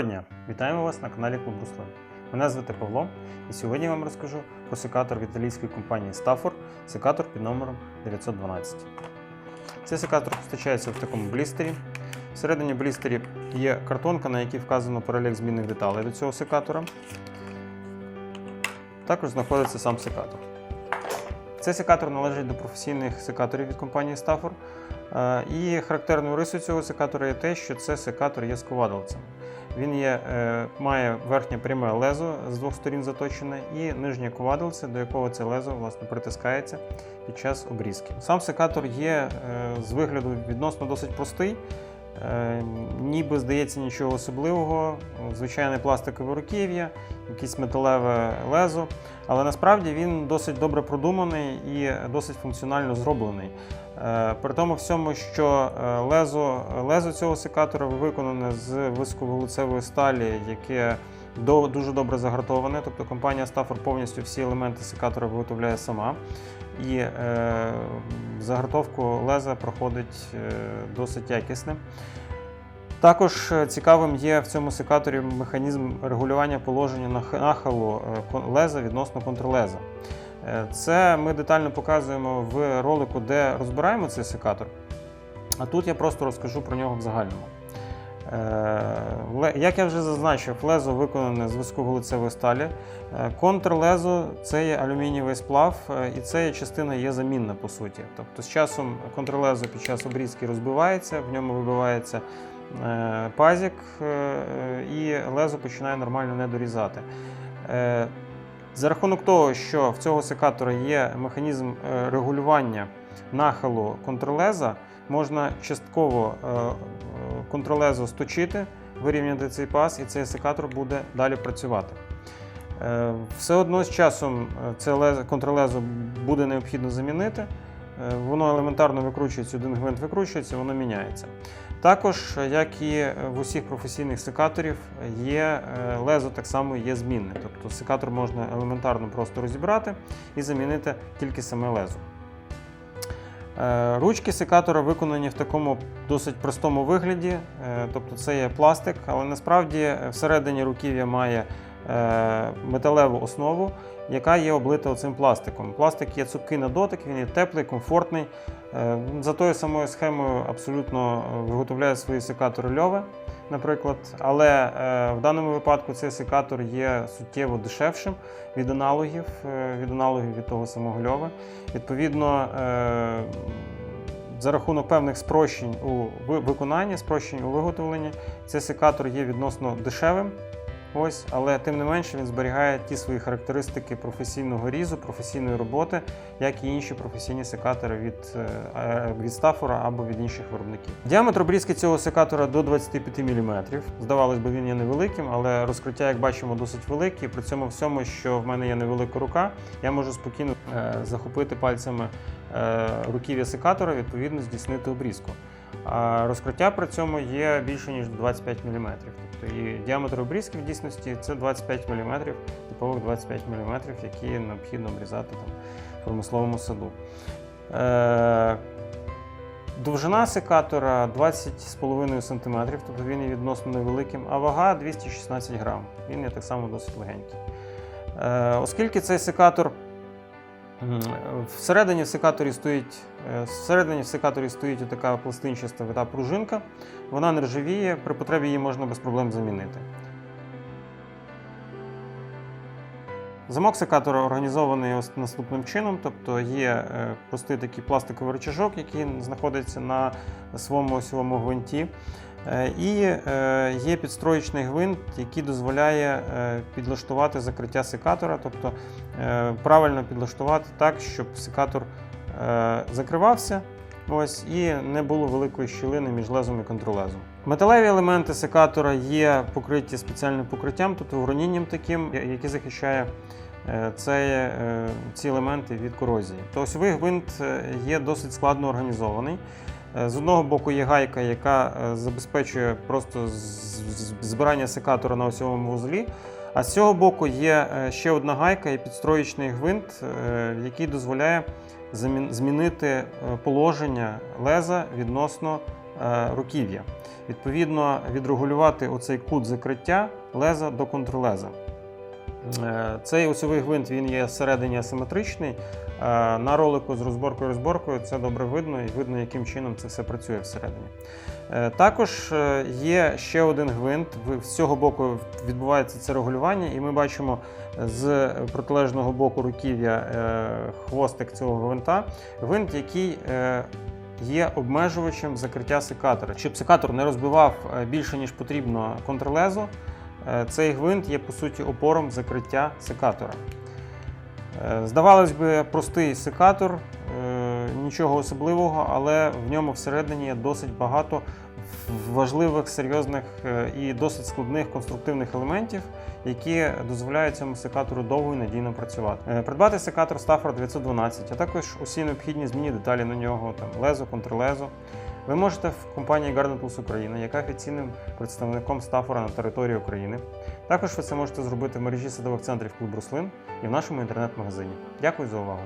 Доброго дня! Вітаємо вас на каналі Клуб Руслан. Мене звати Павло, і сьогодні я вам розкажу про секатор від італійської компанії Stafford, секатор під номером 912. Цей секатор постачається в такому блістері. Всередині блістері є картонка, на якій вказано перелік змінних деталей до цього секатора. Також знаходиться сам секатор. Цей секатор належить до професійних секаторів від компанії Stafford. Е, І характерною рисою цього секатора є те, що це секатор є сковадалцем. Він є, е, має верхнє пряме лезо з двох сторін заточене і нижнє ковадилце, до якого це лезо власне притискається під час обрізки. Сам секатор є е, з вигляду відносно досить простий. Е, Ніби здається нічого особливого, звичайне пластикове руків'я, якесь металеве лезо, але насправді він досить добре продуманий і досить функціонально зроблений. Е, При тому всьому, що е, лезо, лезо цього секатора виконане з високовуглецевої сталі, яке дуже добре загартоване. Тобто компанія Stafford повністю всі елементи секатора виготовляє сама. І е, загартовку леза проходить е, досить якісним. Також е, цікавим є в цьому секаторі механізм регулювання положення нахилу е, леза відносно контрлеза. Це ми детально показуємо в ролику, де розбираємо цей секатор. А тут я просто розкажу про нього в загальному. Е, Як я вже зазначив, лезо виконане з високоголицевої сталі. Е, Контрлезо це є алюмінієвий сплав, е, і це частина є замінна по суті. Тобто з часом контрлезо під час обрізки розбивається, в ньому вибивається пазік, і лезо починає нормально не дорізати. За рахунок того, що в цього секатора є механізм регулювання нахилу контрлеза, можна частково контролезо сточити, вирівняти цей пас, і цей секатор буде далі працювати. Е, Все одно з часом е, це контролезо буде необхідно замінити. Е, Воно елементарно викручується, один гвинт викручується, воно міняється. Також, як і в усіх професійних секаторів, є лезо так само є змінне. Тобто секатор можна елементарно просто розібрати і замінити тільки саме лезо. Е, Ручки секатора виконані в такому досить простому вигляді, е, тобто це є пластик, але насправді всередині руків'я має е, металеву основу, яка є облита оцим пластиком. Пластик є цупкий на дотик, він є теплий, комфортний. Е, За тою самою схемою абсолютно е, виготовляє свої секатори льове, наприклад. Але е, в даному випадку цей секатор є суттєво дешевшим від аналогів, від аналогів від того самого льове. Відповідно, за рахунок певних спрощень у виконанні, спрощень у виготовленні, цей секатор є відносно дешевим. Ось, але тим не менше він зберігає ті свої характеристики професійного різу, професійної роботи, як і інші професійні секатори від, е, е, від Stafford або від інших виробників. Діаметр обрізки цього секатора до 25 мм. Здавалось би, він є невеликим, але розкриття, як бачимо, досить велике. При цьому всьому, що в мене є невелика рука, я можу спокійно е, захопити пальцями руків'я секатора, відповідно здійснити обрізку. А розкриття при цьому є більше ніж 25 мм. І діаметр обрізки в дійсності це 25 мм, типових 25 мм, які необхідно обрізати там, в промисловому саду. Е, Довжина секатора 20,5 см, тобто він є відносно невеликим, а вага 216 грам. Він є так само досить легенький. Е, Оскільки цей секатор всередині в секаторі стоїть, е, всередині секаторі стоїть така пластинчаста та пружинка, вона не ржавіє, при потребі її можна без проблем замінити. Замок секатора організований наступним чином, тобто є е, простий такий пластиковий рычажок, який знаходиться на своєму осьовому гвинті. Е, І е, є підстроєчний гвинт, який дозволяє е, підлаштувати закриття секатора, тобто правильно підлаштувати так, щоб секатор закривався ось, і не було великої щілини між лезом і контролезом. Металеві елементи секатора є покриті спеціальним покриттям, тобто уронінням таким, яке захищає це, ці елементи від корозії. То осьовий гвинт є досить складно організований. Е, З одного боку є гайка, яка е, забезпечує просто збирання секатора на осьовому вузлі. А з цього боку є е, ще одна гайка і підстроєчний гвинт, який дозволяє змінити положення леза відносно руків'я. Відповідно, відрегулювати оцей кут закриття леза до контрлеза. Е, Цей осьовий гвинт він є всередині асиметричний. Е, На ролику з розборкою розборкою це добре видно і видно, яким чином це все працює всередині. Е, Також є ще один гвинт. З цього боку відбувається це регулювання, і ми бачимо з протилежного боку руків'я хвостик цього гвинта. Гвинт, який є обмежувачем закриття секатора. Щоб секатор не розбивав більше, ніж потрібно контрлезо, е, цей гвинт є по суті опором закриття секатора. Е, Здавалось би, простий секатор, е, нічого особливого, але в ньому всередині є досить багато важливих, серйозних е, і досить складних конструктивних елементів, які дозволяють цьому секатору довго і надійно працювати. Е, Придбати секатор Stafford 912, а також усі необхідні змінні деталі на нього, там лезо, контрлезо. Ви можете в компанії Garden Tools Україна, яка офіційним представником Стафора на території України. Також ви це можете зробити в мережі садових центрів клуб Руслин і в нашому інтернет-магазині. Дякую за увагу!